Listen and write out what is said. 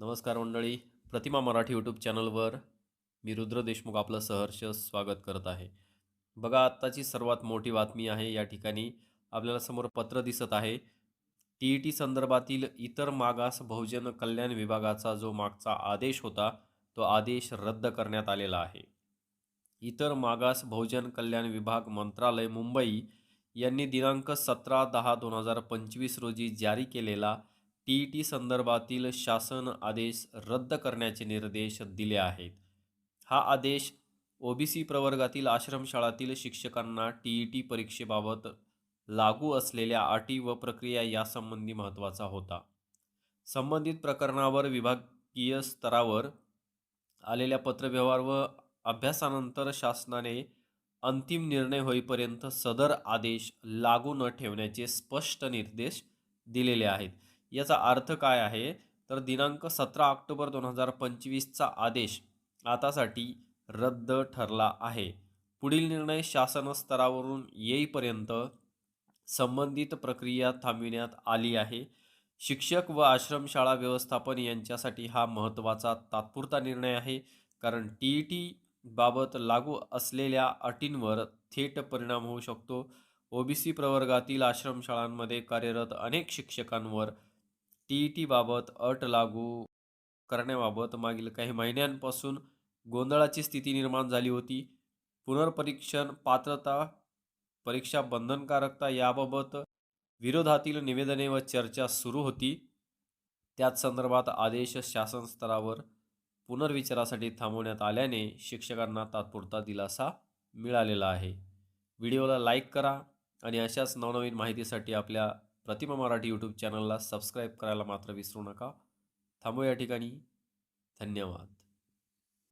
नमस्कार मंडळी. प्रतिमा मराठी यूट्यूब चॅनलवर मी रुद्र देशमुख आपलं सहर्ष स्वागत करत आहे. बघा आत्ताची सर्वात मोठी बातमी आहे या ठिकाणी आपल्याला समोर पत्र दिसत आहे. टी ई टी संदर्भातील इतर मागास बहुजन कल्याण विभागाचा जो मागचा आदेश होता तो आदेश रद्द करण्यात आलेला आहे. इतर मागास बहुजन कल्याण विभाग मंत्रालय मुंबई यांनी दिनांक सतरा दहा दोन हजार पंचवीस रोजी जारी केलेला टी ई टी संदर्भातील शासन आदेश रद्द करण्याचे निर्देश दिले आहेत. हा आदेश ओबीसी प्रवर्गातील आश्रमशाळातील शिक्षकांना टी ई टी परीक्षेबाबत लागू असलेल्या अटी व प्रक्रिया यासंबंधी महत्त्वाचा होता. संबंधित प्रकरणावर विभागीय स्तरावर आलेल्या पत्रव्यवहार व अभ्यासानंतर शासनाने अंतिम निर्णय होईपर्यंत सदर आदेश लागू न ठेवण्याचे स्पष्ट निर्देश दिलेले आहेत. याचा अर्थ काय आहे? तर दिनांक सतरा ऑक्टोबर दोन हजार पंचवीसचा आदेश आतासाठी रद्द ठरला आहे. पुढील निर्णय शासन स्तरावरून येईपर्यंत संबंधित प्रक्रिया थांबविण्यात आली आहे. शिक्षक व आश्रमशाळा व्यवस्थापन यांच्यासाठी हा महत्त्वाचा तात्पुरता निर्णय आहे. कारण टी ई टी बाबत लागू असलेल्या अटींवर थेट परिणाम होऊ शकतो. ओबीसी प्रवर्गातील आश्रमशाळांमध्ये कार्यरत अनेक शिक्षकांवर टी ई टीबाबत अट लागू करण्याबाबत मागील काही महिन्यांपासून गोंधळाची स्थिती निर्माण झाली होती. पुनर्परीक्षण पात्रता परीक्षा बंधनकारकता याबाबत विरोधातील निवेदने व चर्चा सुरू होती. त्याच संदर्भात आदेश शासन स्तरावर पुनर्विचारासाठी थांबवण्यात आल्याने शिक्षकांना तात्पुरता दिलासा मिळालेला आहे. व्हिडिओला लाईक करा आणि अशाच नवनवीन माहितीसाठी आपल्या प्रतिमा मराठी यूट्यूब चॅनलला सबस्क्राईब करायला मात्र विसरू नका. थांबू या ठिकाणी. धन्यवाद.